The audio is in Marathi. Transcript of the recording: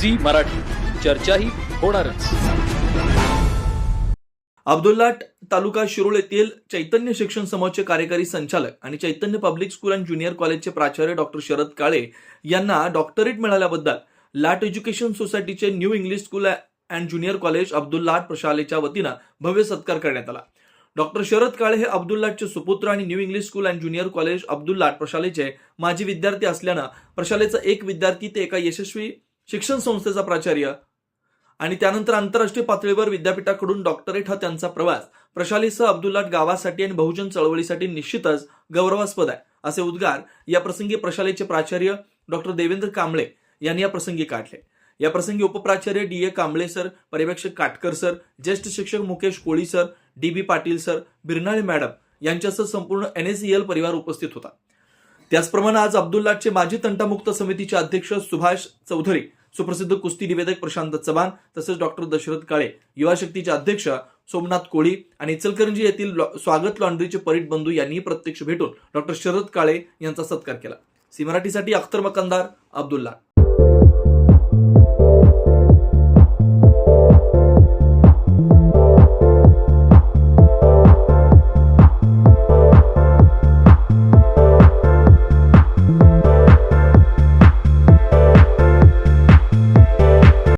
झी मराठी. चर्चाही होणारच. अब्दुल्लाट तालुका शिरोळ येथील चैतन्य शिक्षण समूहाचे कार्यकारी संचालक आणि Chaitanya public school and junior कॉलेजचे प्राचार्य डॉक्टर शरद काळे यांना डॉक्टरेट मिळाल्याबद्दल लाट एज्युकेशन सोसायटीचे new English school and junior college Abdullat प्रशालेच्या वतीनं भव्य सत्कार करण्यात आला. डॉक्टर शरद काळे हे अब्दुल्लाटचे सुपुत्र आणि new English school and junior college Abdullat प्रशालेचे माजी विद्यार्थी असल्यानं प्रशालेचा एक विद्यार्थी ते एका यशस्वी शिक्षण संस्थेचा प्राचार्य. आणि त्यानंतर आंतरराष्ट्रीय पातळीवर विद्यापीठाकडून डॉक्टरेट हा त्यांचा प्रवास. प्रशालीसह अब्दुल्लाट गावासाठी आणि बहुजन चळवळीसाठी निश्चितच गौरवास्पद आहे. असे उद्गार या प्रसंगी प्रशालेचे प्राचार्य डॉक्टर देवेंद्र कांबळे यांनी या प्रसंगी काढले. या प्रसंगी उपप्राचार्य डी ए कांबळे सर पर्यवेक्षक काटकर सर ज्येष्ठ शिक्षक Mukesh Koli sir D B Patil sir Biranale madam यांच्यासह संपूर्ण एनएसईएल परिवार उपस्थित होता. त्याचप्रमाणे आज अब्दुल्लाटचे माजी तंटामुक्त समितीचे अध्यक्ष सुभाष चौधरी सुप्रसिद्ध कुस्ती निवेदक प्रशांत चव्हाण तसेच डॉक्टर दशरथ काळे युवा शक्तीचे अध्यक्ष सोमनाथ कोळी आणि इचलकरंजी येथील स्वागत लॉन्ड्रीचे परीट बंधू यांनी प्रत्यक्ष भेटून डॉक्टर शरद काळे यांचा सत्कार केला. सी मराठीसाठी अख्तर मकंदार अब्दुल्ला.